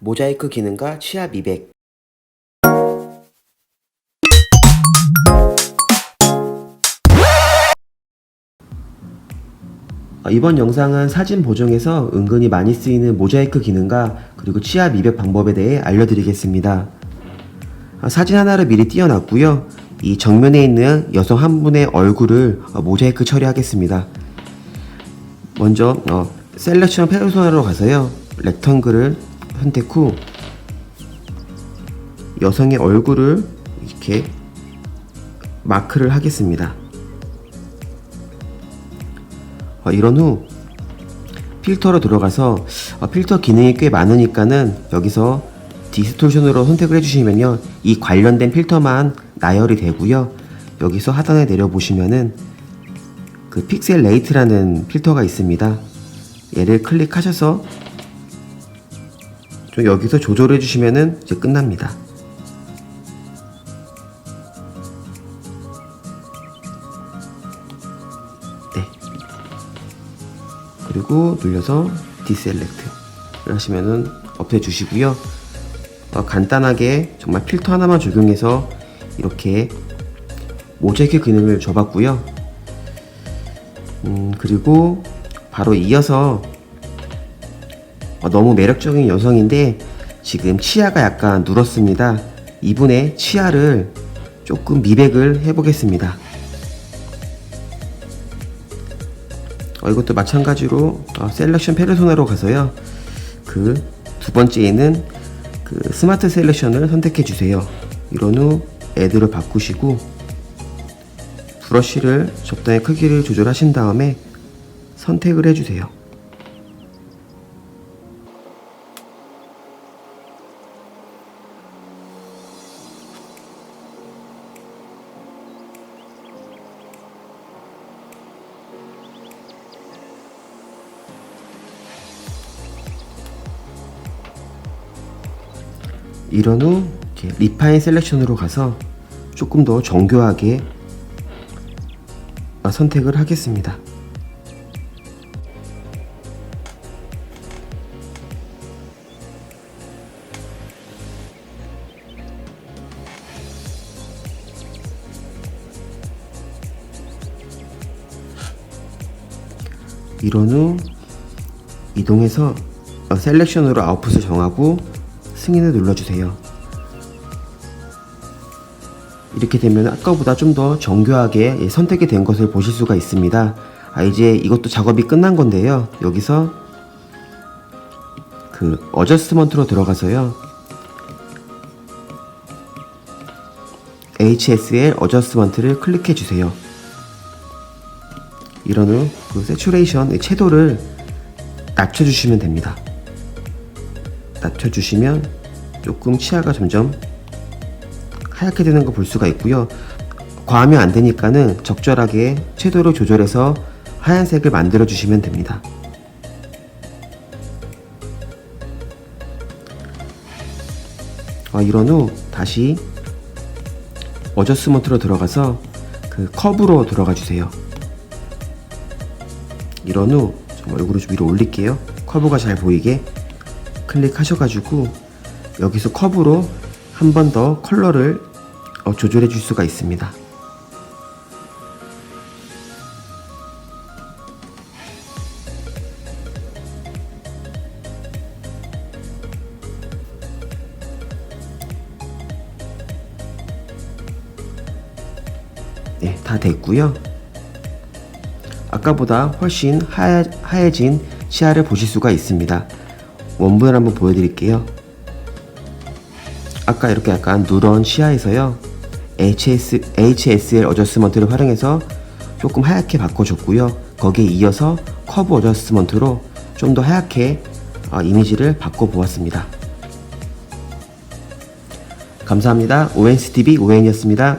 모자이크 기능과 치아 미백 어, 이번 영상은 사진 보정에서 은근히 많이 쓰이는 모자이크 기능과 그리고 치아 미백 방법에 대해 알려드리겠습니다. 아, 사진 하나를 미리 띄워놨고요. 이 정면에 있는 여성 한 분의 얼굴을 어, 모자이크 처리하겠습니다. 먼저 어, 셀렉션 페르소나로 가서요. 렉턴글을 선택 후 여성의 얼굴을 이렇게 마크를 하겠습니다. 어, 이런 후 필터로 들어가서 어, 필터 기능이 꽤 많으니까는 여기서 디스토션으로 선택을 해주시면요 이 관련된 필터만 나열이 되고요 여기서 하단에 내려 보시면은 그 픽셀 레이트라는 필터가 있습니다 얘를 클릭하셔서 좀 여기서 조절해 주시면은 이제 끝납니다 네 그리고 눌려서 디셀렉트를 하시면은 없애 주시고요. 어, 간단하게 정말 필터 하나만 적용해서 이렇게 모자이크 기능을 줘봤고요. 음, 그리고 바로 이어서 어, 너무 매력적인 여성인데 지금 치아가 약간 누렇습니다. 이분의 치아를 조금 미백을 해보겠습니다. 어, 이것도 마찬가지로 어, 셀렉션 페르소나로 가서요. 그 두 번째에는 그 스마트 셀렉션을 선택해 주세요. 이런 후 애드를 바꾸시고 브러쉬를 적당히 크기를 조절하신 다음에 선택을 해 주세요. 이런 후 리파인 셀렉션으로 가서 조금 더 정교하게 아, 선택을 하겠습니다. 이런 후 이동해서 어, 셀렉션으로 아웃풋을 정하고 승인을 눌러주세요. 이렇게 되면 아까보다 좀 더 정교하게 예, 선택이 된 것을 보실 수가 있습니다. 아, 이제 이것도 작업이 끝난 건데요. 여기서 그 어저스먼트로 들어가서요. HSL 어저스먼트를 클릭해 주세요. 이런 후 그 세츄레이션 채도를 낮춰 주시면 됩니다. 낮춰 주시면 조금 치아가 점점 하얗게 되는 거볼 수가 있고요. 과하면 안 되니까는 적절하게 채도를 조절해서 하얀색을 만들어 주시면 됩니다. 어, 이런 후 다시 어저스먼트로 들어가서 그 커브로 들어가 주세요. 이런 후 얼굴을 좀 위로 올릴게요. 커브가 잘 보이게 클릭하셔가지고 여기서 컵으로 한 번 더 컬러를 어, 조절해 줄 수가 있습니다. 네, 다 됐고요. 아까보다 훨씬 하얘, 하얘진 치아를 보실 수가 있습니다. 원본을 한번 보여드릴게요. 아까 이렇게 약간 누런 치아에서요. HS, HSL 어저스먼트를 활용해서 조금 하얗게 바꿔줬고요. 거기에 이어서 커브 어저스먼트로 좀 더 하얗게 어, 이미지를 바꿔보았습니다. 감사합니다. ONCTV 오웬이었습니다.